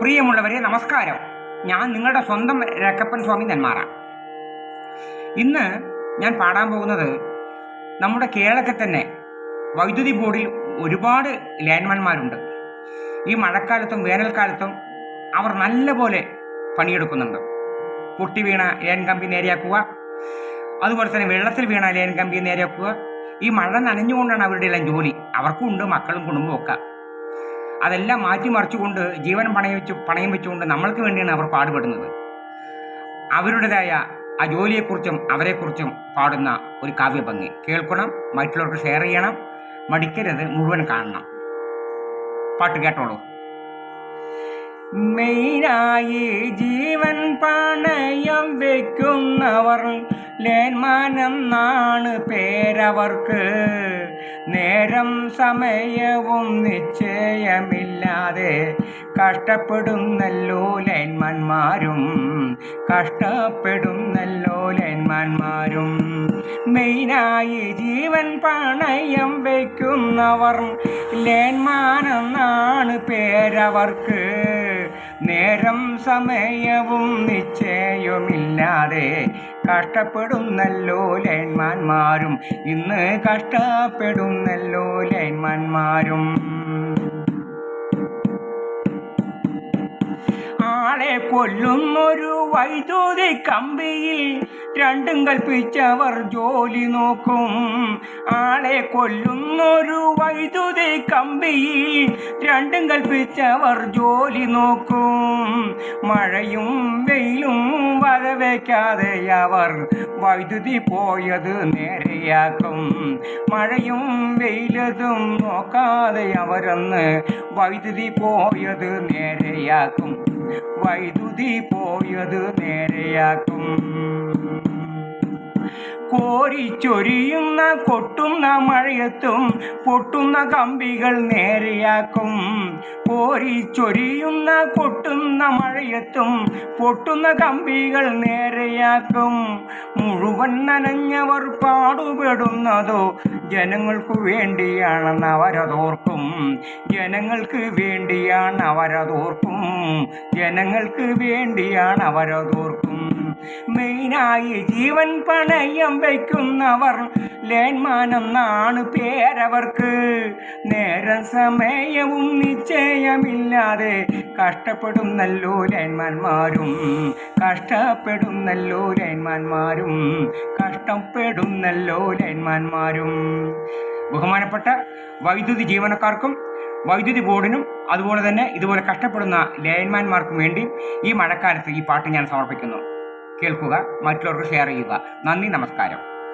പ്രിയമുള്ളവരെ നമസ്കാരം. ഞാൻ നിങ്ങളുടെ സ്വന്തം രക്കപ്പൻ സ്വാമി നെന്മാറ. ഇന്ന് ഞാൻ പാടാൻ പോകുന്നത് നമ്മുടെ കേരളത്തിൽ തന്നെ വൈദ്യുതി ബോർഡിൽ ഒരുപാട് ലാൻഡ്മാൻമാരുണ്ട്. ഈ മഴക്കാലത്തും വേനൽക്കാലത്തും അവർ നല്ലപോലെ പണിയെടുക്കുന്നുണ്ട്. പൊട്ടി വീണ ലേൻ കമ്പി നേരെയാക്കുക അതുപോലെ തന്നെ വെള്ളത്തിൽ വീണ ലേൻ കമ്പി നേരെയാക്കുക ഈ മഴ നനഞ്ഞുകൊണ്ടാണ് അവരുടെ എല്ലാം ജോലി. അവർക്കും ഉണ്ട് മക്കളും കുടുംബവും ഒക്കെ. അതെല്ലാം മാറ്റിമറിച്ചുകൊണ്ട് ജീവൻ പണയം വെച്ച് പണയം വെച്ചുകൊണ്ട് നമ്മൾക്ക് വേണ്ടിയാണ് അവർ പാടുപെടുന്നത്. അവരുടേതായ ആ ജോലിയെക്കുറിച്ചും അവരെക്കുറിച്ചും പാടുന്ന ഒരു കാവ്യഭംഗി. കേൾക്കണം മറ്റുള്ളവർക്ക് ഷെയർ ചെയ്യണം മടിക്കരുത് മുഴുവൻ കാണണം. പാട്ട് കേട്ടോളൂ. മെയിനായി ജീവൻ പണയം വെക്കുന്നവർ ലേന്മാനം നാണ് പേരവർക്ക്. നേരം സമയവും നിശ്ചയമില്ലാതെ കഷ്ടപ്പെടുന്നല്ലോ ലൈൻമാന്മാരും കഷ്ടപ്പെടുന്നല്ലോ ലൈൻമാന്മാരും മെയിനായി ജീവൻ പണയം വയ്ക്കുന്നവർ ലേൻമാനെന്നാണ് പേരവർക്ക്. നേരം സമയവും നിശ്ചയമില്ലാതെ കഷ്ടപ്പെടുന്നല്ലോ ലൈൻമാന്മാരും ഇന്ന് കഷ്ടപ്പെടുന്നല്ലോ ലൈൻമാന്മാരും ആളെ ഒരു വൈദ്യുതി കമ്പിയിൽ. രണ്ടും കൽപ്പിച്ചവർ ജോലി നോക്കും. ആളെ കൊല്ലുന്നൊരു വൈദ്യുതി കമ്പിയിൽ. രണ്ടും കൽപ്പിച്ചവർ ജോലി നോക്കും. മഴയും വെയിലും വകവയ്ക്കാതെ അവർ വൈദ്യുതി പോയത് നേരെയാക്കും. മഴയും വെയിലതും നോക്കാതെ അവരന്ന് വൈദ്യുതി പോയത് നേരെയാക്കും. വൈദ്യുതി പോയത് നേരെയാക്കും. കോരിച്ചൊരിയുന്ന കൊട്ടുന്ന മഴയത്തും പൊട്ടുന്ന കമ്പികൾ നേരെയാക്കും. കോരിച്ചൊരിയുന്ന കൊട്ടുന്ന മഴയത്തും പൊട്ടുന്ന കമ്പികൾ നേരെയാക്കും. മുഴുവൻ നനഞ്ഞവർ പാടുപെടുന്നതോ ജനങ്ങൾക്കു വേണ്ടിയാണെന്ന് അവരതോർക്കും. ജനങ്ങൾക്ക് വേണ്ടിയാണ് അവരതോർക്കും. ജനങ്ങൾക്ക് വേണ്ടിയാണ് അവരതോർക്കും. മെയിനായി ജീവൻ പണയം വയ്ക്കുന്നവർ ലേന്മാനെന്നാണ് പേരവർക്ക്. നേരം സമയവും നിശ്ചയമില്ലാതെ കഷ്ടപ്പെടുന്നല്ലോ ലേന്മാന്മാരും കഷ്ടപ്പെടുന്നല്ലോ ലേന്മാന്മാരും കഷ്ടപ്പെടുന്നല്ലോ ലേന്മാന്മാരും ബഹുമാനപ്പെട്ട വൈദ്യുതി ജീവനക്കാർക്കും വൈദ്യുതി ബോർഡിനും അതുപോലെ തന്നെ ഇതുപോലെ കഷ്ടപ്പെടുന്ന ലയന്മാന്മാർക്കും വേണ്ടി ഈ മഴക്കാലത്ത് ഈ പാട്ട് ഞാൻ സമർപ്പിക്കുന്നു. കേൾക്കുക മറ്റുള്ളവർക്ക് ഷെയർ ചെയ്യുക. നന്ദി നമസ്കാരം.